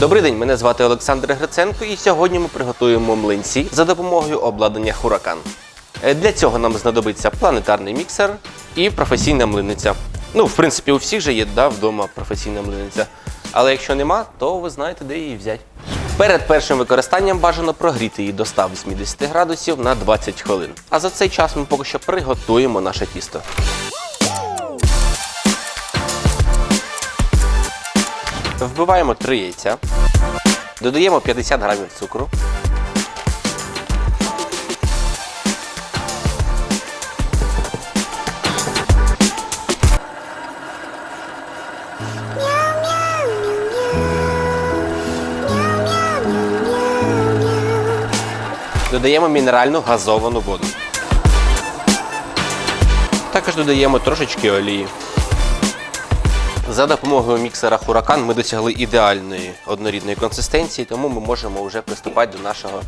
Добрий день, мене звати Олександр Гриценко, і сьогодні ми приготуємо млинці за допомогою обладнання Huracan. Е, Для цього нам знадобиться планетарний міксер і професійна млинниця. Ну, в принципі, у всіх же є да, вдома професійна млинниця. Але якщо нема, то ви знаєте, де її взяти. Перед першим використанням бажано прогріти її до 180 градусів на 20 хвилин. А за цей час ми поки що приготуємо наше тісто. Вбиваємо 3 яйця, додаємо 50 грамів цукру. Додаємо мінеральну газовану воду. Також додаємо трошечки олії. За допомогою міксера Huracan ми досягли ідеальної однорідної консистенції, тому ми можемо вже приступати до нашого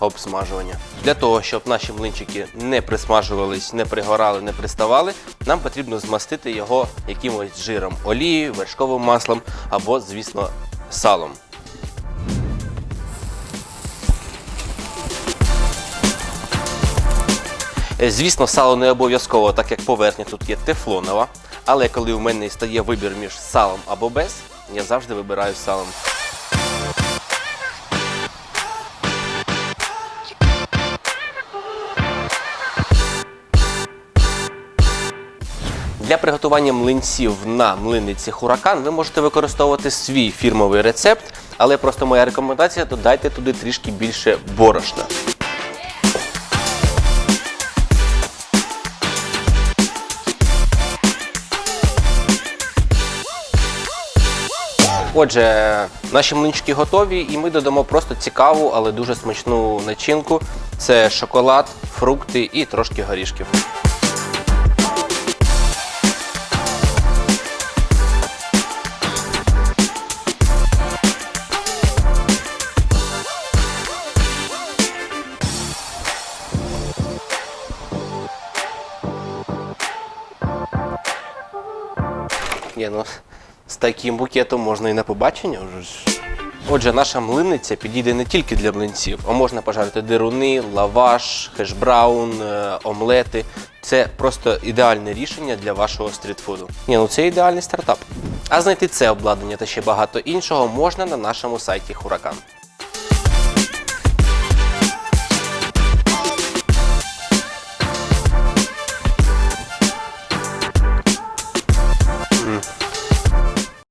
обсмажування. Для того, щоб наші млинчики не присмажувались, не пригорали, не приставали, нам потрібно змастити його якимось жиром, олією, вершковим маслом або, звісно, салом. Звісно, сало не обов'язково, так як поверхня тут є тефлонова. Але коли в мене стає вибір між салом або без, я завжди вибираю салом. Для приготування млинців на млинниці Huracan ви можете використовувати свій фірмовий рецепт, але просто моя рекомендація додайте туди трішки більше борошна. Отже, наші млинчики готові, і ми додамо просто цікаву, але дуже смачну начинку. Це шоколад, фрукти і трошки горішків. Ні, ну з таким букетом можна і на побачення вже. Отже, наша млинниця підійде не тільки для млинців, а можна пожарити деруни, лаваш, хешбраун, е, омлети. Це просто ідеальне рішення для вашого стрітфуду. Ні, ну це ідеальний стартап. А знайти це обладнання та ще багато іншого можна на нашому сайті Huracan.